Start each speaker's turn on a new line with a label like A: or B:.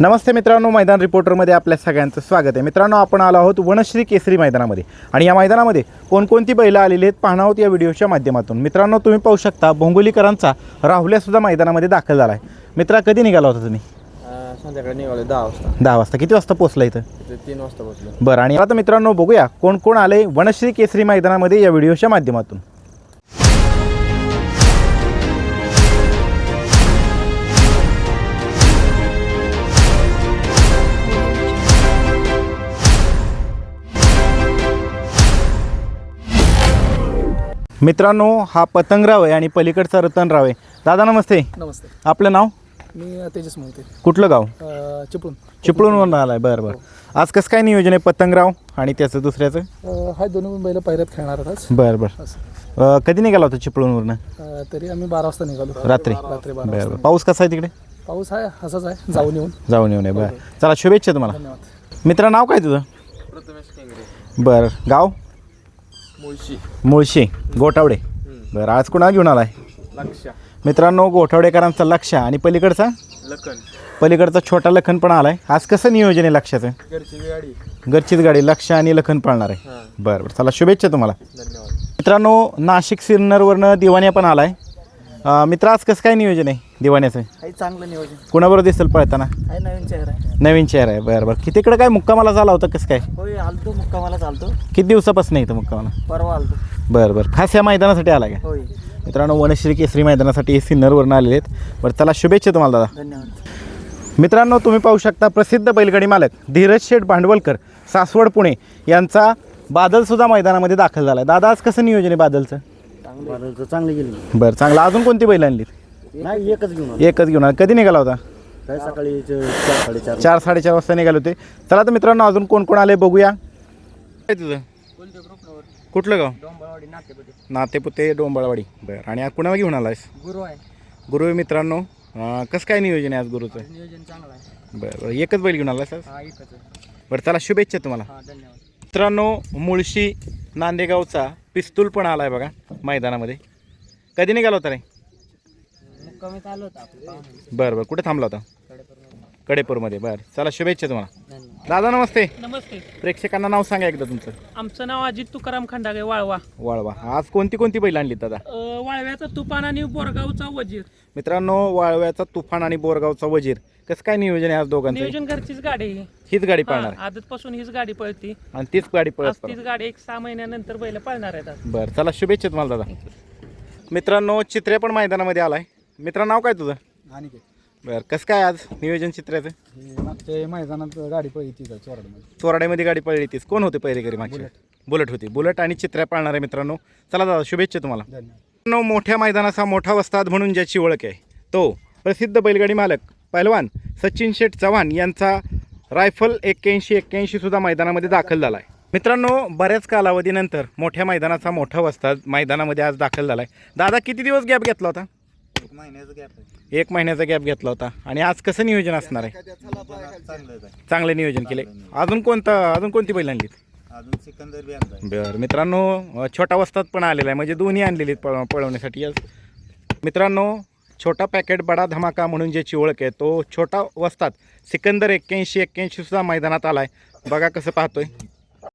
A: नमस्ते मित्रांनो मैदान रिपोर्टरमध्ये आपल्या सगळ्यांचं स्वागत आहे. मित्रांनो आपण आलो आहोत वनश्री केसरी मैदानामध्ये. आणि या मैदानामध्ये कोणकोणती बैलं आलेली आहेत पाहणार आहोत या व्हिडिओच्या माध्यमातून. मित्रांनो तुम्ही पाहू शकता भोंगोलीकरांचा राहुल्यासुद्धा मैदानामध्ये दाखल झाला आहे मित्रा कधी निघाला होता तुम्ही?
B: संध्याकाळी निघालो दहा वाजता.
A: दहा वाजता. किती वाजता पोहोचला इथं?
B: तीन वाजता बसलो
A: बरं आणि आता मित्रांनो बघूया कोण कोण आले वनश्री केसरी मैदानामध्ये या व्हिडिओच्या माध्यमातून. मित्रांनो हा पतंगराव आहे आणि पलीकडचा रतनराव आहे दादा नमस्ते.
C: नमस्ते.
A: आपलं नाव?
C: मी तेजस मोहिते.
A: कुठलं गाव?
C: चिपळूण.
A: चिपळूणवरून आलाय. बरं बरं. आज कसं काय नियोजन आहे पतंगराव आणि त्याचं दुसऱ्याचं?
C: हा दोन्ही बैल पहिल्यात खेळणार आहेत आज.
A: बरं बरं. कधी निघाला होता चिपळूणवरनं?
C: तरी आम्ही बारा वाजता निघालो.
A: रात्री.
C: रात्री बारा
A: पाऊस कसा आहे तिकडे?
C: पाऊस आहे असाच आहे. जाऊन येऊन.
A: जाऊन येऊ नये बरं. चला शुभेच्छा तुम्हाला.
C: धन्यवाद.
A: मित्र नाव काय तुझं?
B: प्रथमेश केंगरे
A: बरं. गाव?
B: मुळशी.
A: मुळशी गोटावडे बरं आज कुणा घेऊन आलाय?
B: लक्ष
A: मित्रांनो गोठावडेकरांचा लक्ष आणि पलीकडचा?
B: लखन.
A: पलीकडचा छोटा लखन पण आलाय. आज कसं नियोजन आहे लक्षाचं?
B: घरची गाडी.
A: घरचीच गाडी लक्ष आणि लखन पळणार आहे.
B: हां.
A: बरं बरं चला शुभेच्छा तुम्हाला.
B: धन्यवाद.
A: मित्रांनो नाशिक सिन्नरवरनं दिवाण्या पण आलाय. अं, मित्र आज कसं काय नियोजन आहे दिवाण्याचं?
C: आहे चांगलं नियोजन.
A: कुणाबरोबर दिसेल पळताना?
C: नवीन चेहरा आहे.
A: नवीन चेहरा आहे बरं बरं. किती इकडं काय मुक्कामाला झाला होता कसं काय?
C: होय आलतो मुक्कामाला चालतो.
A: किती दिवसापासून इथं मुक्कामाला?
C: परवा आलतो.
A: बरं बरं. खास या मैदानासाठी आला का?
C: होय.
A: मित्रांनो वनश्री केसरी मैदानासाठी सिन्नरवरून आलेले आहेत. बरं चला शुभेच्छा तुम्हाला दादा.
C: धन्यवाद.
A: मित्रांनो तुम्ही पाहू शकता प्रसिद्ध बैलगाडी मालक धीरज शेठ भांडवलकर सासवड पुणे यांचा बादलसुद्धा मैदानामध्ये दाखल झाला आहे दादा आज कसं नियोजन आहे बादलचं?
C: चांगलं चांगली गेली.
A: बरं चांगलं. अजून कोणती बैल आणलीत?
C: नाही एकच घेऊन
A: एकच घेऊन आला. कधी निघाला होता?
C: काय सकाळी चार साडेचार.
A: चार साडेचार वाजता निघाले होते. चला तर मित्रांनो अजून कोण कोण आले बघूया. काय तुझं? कुठलं गाव?
C: डोंबळवाडी नातेपती
A: नातेपुते डोंबाळवाडी. बरं आणि आज कुणाला घेऊन आलायस?
C: गुरु आहे
A: गुरु आहे मित्रांनो अं, कसं काय नियोजन आहे आज गुरुचं?
C: नियोजन चांगलं आहे.
A: बरं बरं एकच बैल घेऊन आलायस आज?
C: हा एकच आहे.
A: बरं चला शुभेच्छा तुम्हाला.
C: हा धन्यवाद.
A: मित्रांनो मुळशी नांदेगावचा पिस्तूल पण आलाय बघा मैदानामध्ये. कधी निघाला होता रे?
C: मुक्कामीत आलो होता
A: बरं बरं. कुठे थांबला होता? कडेपूरमध्ये. बरं चला शुभेच्छा तुम्हाला. दादा नमस्ते.
D: नमस्ते.
A: प्रेक्षकांना नाव सांगा एकदा तुमचं.
D: आमचं नाव अजित तुकाराम खंडागे वाळवा.
A: वाळवा. आज कोणती कोणती बैल आणली दादा?
D: वाळव्याचा तुफान आणि बोरगावचा वजीर.
A: मित्रांनो वाळव्याचा तुफान आणि बोरगावचा वजीर. कसं काय नियोजन आहे आज दोघांचं?
D: नियोजन घरचीच गाडी आहे.
A: हीच गाडी
D: हा,
A: पळणार. आहे
D: आदतपासून हीच गाडी पळती.
A: आणि तीच गाडी
D: आज
A: पळत.
D: तीच गाडी एक सहा महिन्यानंतर बैल पळणार आहेत आज.
A: बरं चला शुभेच्छा तुम्हाला दादा. मित्रांनो चित्र्या पण मैदानामध्ये आलाय. मित्रा नाव काय तुझं?
C: आणि
A: बरं कसं काय आज नियोजन चित्र्याचं
C: मागच्या मैदानात गाडी पळली तिथं चोराडमध्ये.
A: चोराड्यामध्ये गाडी पळली तीच. कोण होते पहिरेकरी मागच्या बुलेट. होती. बुलेट आणि चित्र्या पाळणार आहे मित्रांनो चला दादा शुभेच्छा तुम्हाला.
C: धन्यवाद.
A: मित्रांनो मोठ्या मैदानाचा मोठा वस्ताद म्हणून ज्याची ओळख आहे तो प्रसिद्ध बैलगाडी मालक पैलवान सचिन शेठ चव्हाण यांचा रायफल एक्क्याऐंशी एक्क्याऐंशी सुद्धा मैदानामध्ये दाखल झाला आहे मित्रांनो बऱ्याच कालावधीनंतर मोठ्या मैदानाचा मोठा वस्ताद मैदानामध्ये आज दाखल झाला आहे दादा किती दिवस गॅप घेतला होता?
C: एक महिन्याचं गॅप आहे.
A: एक महिन्याचा गॅप घेतला होता. आणि आज कसं नियोजन असणार आहे?
C: चांगलं आहे
A: चांगलं नियोजन. केले अजून कोणतं अजून कोणती बैल आणली?
C: अजून सिकंदर बी आणलाय.
A: बरं मित्रांनो अ, छोटा वस्ताद पण आलेला आहे. म्हणजे दोन्ही आणलेली आहेत पळ पळवण्यासाठी. आज मित्रांनो छोटा पॅकेट बडा धमाका म्हणून ज्याची ओळख आहे तो छोटा वस्ताद सिकंदर एक्क्याऐंशी एक्क्याऐंशी सुद्धा मैदानात आला आहे बघा कसं पाहतोय.